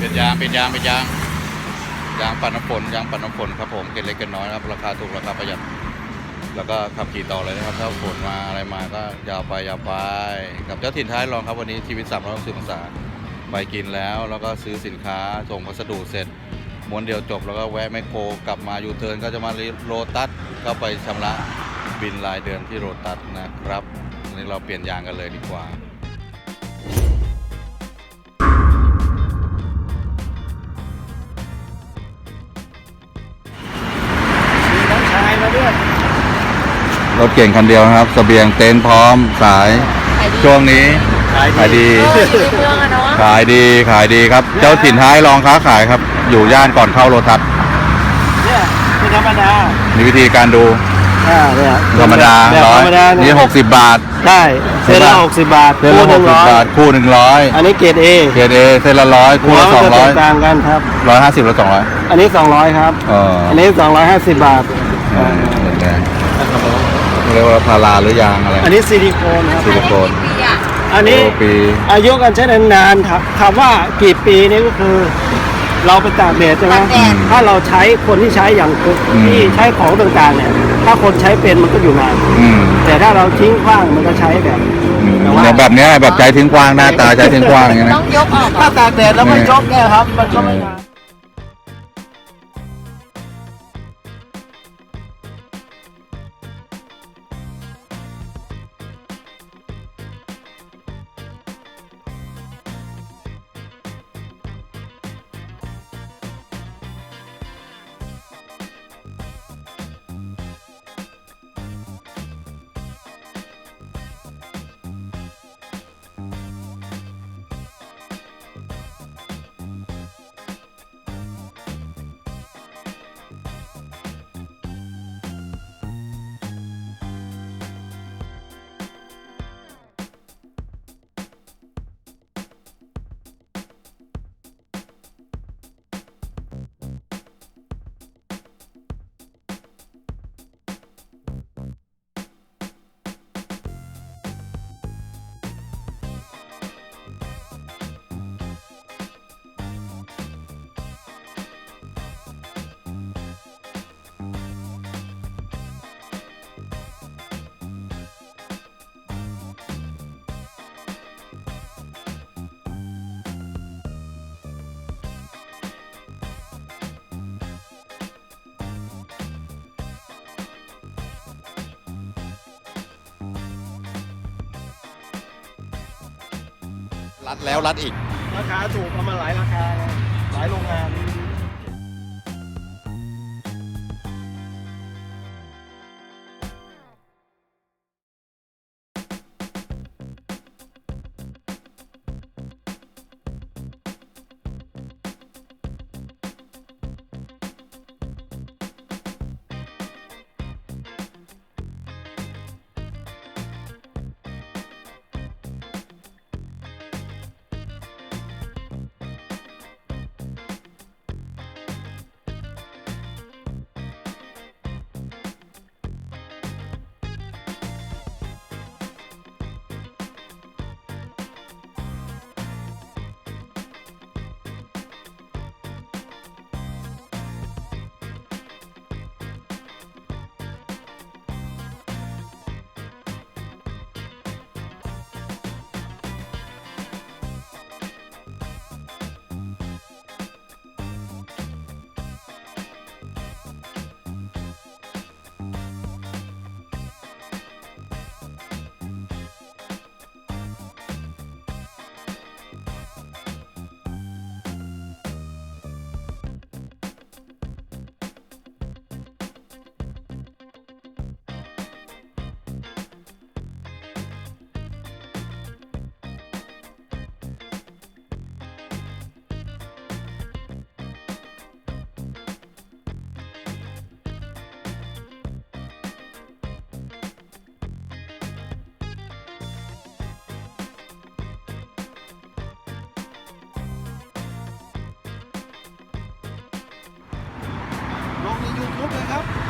เป็นยางเป็นยางเป็นยางยางปัดน้ำฝนยางปัดน้ำฝนครับผมเกล็ดเล็กเกล็ดน้อยครับราคาถูกราคาประหยัด แล้วก็ขับขี่ต่อเลยนะครับถ้าฝนมาอะไรมาก็ยาวไปยาวไปกับเจ้าถิ่นท้ายรองครับวันนี้ชีวิต3ามร้อยสิบองศาไปกินแล้ว แล้วก็ซื้อสินค้าส่งพัสดุเสร็จม้วนเดียวจบแล้วก็แวะแมคโครกลับมายูเทิร์นก็จะมาโรตัสก็ไปชำระบินรายเดือนที่โรตัสนะครับนนี้เราเปลี่ยนยางกันเลยดีกว่า รถเก่งคันเดียวนะครับเสบียงเต็นท์พร้อมสายขายดีช่วงนี้ขายขายดี เอออยู่ในเมืองอะเนาะขายดีขายดีครับ เจ้าถิ่นท้ายรองค้าขายครับ อยู่ย่านก่อนเข้าโรตัสเนี่ยเป็นธรรมดามีวิธีการดูอ่าเนี่ยธรรมดาแบบร้อธยรรมดานี่นี่หกสิบบาท ใช่เส้นละหกสิบบาทเส้นละหคู่กหสินึ่บงร้อยบาท คู่หนึ่งร้อยอันนี้เกรดเอเกรดเอเส้นละร้อยคู่ละสองร้อยต่างกันครับ ร้อยห้าสิบละสองร้อยอันนี้สองร้อยครับ เอออันนี้สองร้อยห้าสิบบาทเออเหมือนกันเรียก ว่าพาราหรือยางอะไร อันนี้ซิลิโคนครับ ซิลิโคนปีอะอันนี้โอปี อายุการใช้นานๆครับคำว่ากี่ปีนี่ก็คือ เราไปตากแดดใช่ไหมตากแดด ถ้าเราใช้คนที่ใช้อย่างที่ใช้ของต่างๆเนี่ย ถ้าคนใช้เป็นมันก็อยู่นาน อืมแต่ถ้าเราทิ้งขว้างมันก็ใช้แบบ อืมอย่างแบบเนี้ยแบบใจทิ้งกว้างหน้าตาใจทิ้งกว้างอย่างเงี้ยต้องยกออกถ้าอะตากแดดแล้วไม่ชกเนี่ยครับ มันก็ไม่นาน รัดแล้วรัดอีก ราคาถูกเอามาหลายราคา หลายโรงงาน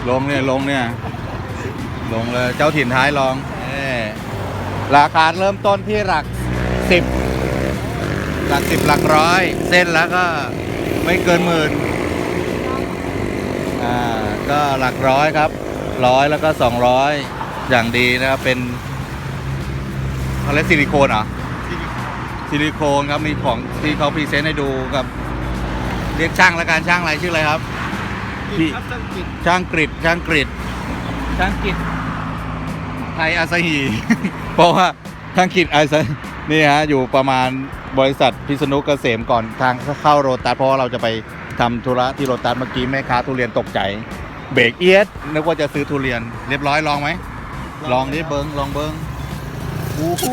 ลยครับลงเนี่ยลงเนี่ย ลงเลยเจ้าถิ่นท้ายลองเอ้ราคาเริ่มต้นที่หลักสิบหลักสิบหลักร้อย เส้นแล้วก็ไม่เกินหมื่นอ่าก็หลักร้อยครับร้อยแล้วก็สองร้อยอย่างดีนะครับเป็นอะไรซิลิโคนเหรอซิลิโคนครับมีของที่เขาพรีเซนต์ให้ดูกับเรียกช่างแล้วกันช่างอะไรชื่ออะไรครับ พี่ครับต้องกินช่างกริดช่างกริดช่างกริดไทยอาซาฮี เพราะว่าช่างกริดอาซานี่ฮะอยู่ประมาณบริษัทพิษณุเกษมก่อนทางเข้าโรตัสเพราะว่าเราจะไปทำธุระที่โรตัสเมื่อกี้แม่ค้าทุเรียนตกใจ เบรกเอียดนึกว่าจะซื้อทุเรียนเรียบร้อยลองไหมลองดิเบิงลองเบิงโอ้โห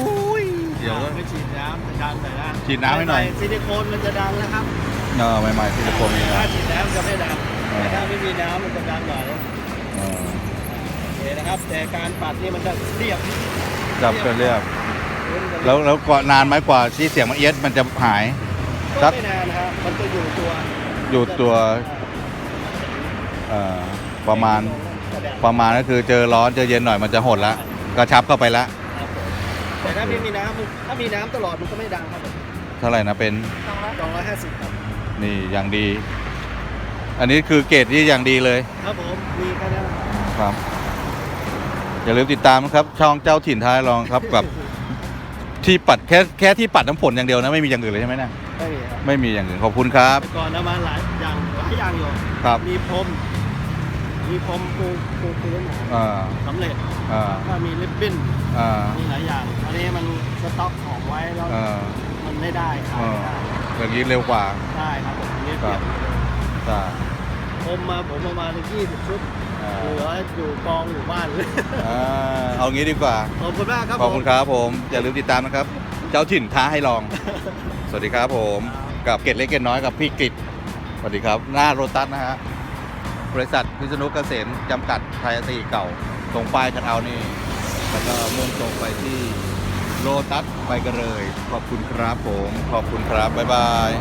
ยเดี๋ยวไปฉีดน้ำดันหน่อยนะฉีดน้ำให้หน่อยซิลิโคนมันจะดังนะครับเออใหม่ๆซิลิโคนนี่ถ้านะฉีดน้ำจะไม่ดังเออแต่ ถ้าไม่มีน้ำมันจะดังหน่อยเออโอเคนะครับ แต่การปัดนี่มันจะเรียบจับกันเรียบพื้นจะเรียบ แล้วแล้วก่อนนานไหมกว่าที่เสียงมันเอียดมันจะหายก็ไม่นานนะครับมันจะอยู่ตัว อยู่ตัวเอ่อประมาณแสดงประมาณก็คือเจอร้อนเจอเย็นหน่อยมันจะหดละกระชับเข้าไปละครับผมแต่ถ้าไม่มีน้ำมันถ้ามีน้ำตลอดมันก็ไม่ดังครับผมเท่าไหร่นะเป็นสองร้อยห้าสิบครับนี่อย่างดี อันนี้คือเกรดที่อย่างดีเลยครับผมมีแค่นั้นครับครับ อย่าลืมติดตามนะครับ ช่องเจ้าถิ่นท้ายรองครับกับ ที่ปัดแค่แค่ที่ปัดน้ำฝนอย่างเดียวนะไม่มีอย่างอื่นเลยใช่ไหมเนะไม่มีครับไม่มีอย่างอื่นขอบคุณครับ แต่ก่อนเอามาหลายอย่างหลายอย่างอยู่ครับมีพรมมีพรมปูปูพื้นอ่าสำเร็จอ่าก็มีริบบิ้นอ่ามีหลายอย่างอันนี้มันสต็อกของไว้แล้วอ่ามันไม่ได้ขายไม่ได้อย่างนี้เร็วกว่า ได้ครับผมอันนี้ครัเปรียบ บใช่ผมมาผมประมาณยี่สิบชุดอ่าเหลืออยู่กองอยู่บ้านเลยอ่าเอางี้ดีกว่า ขอบคุณมากครับขอบคุณผมครับผม อย่าลืมติดตามนะครับ เจ้าถิ่นท้าให้ลอง สวัสดีครับผม กับเกตเล็กเกตน้อยกับพี่กฤษสวัสดีครับ หน้าโรตัสนะฮะ บริษัทพิษณุเกษมจำกัดไทยสีเก่า ตรงป้ายกันเอานี่ แล้วก็มุ่งตรงไปที่โรตัสไปกันเลย ขอบคุณครับผม ขอบคุณครับ บ๊ายบาย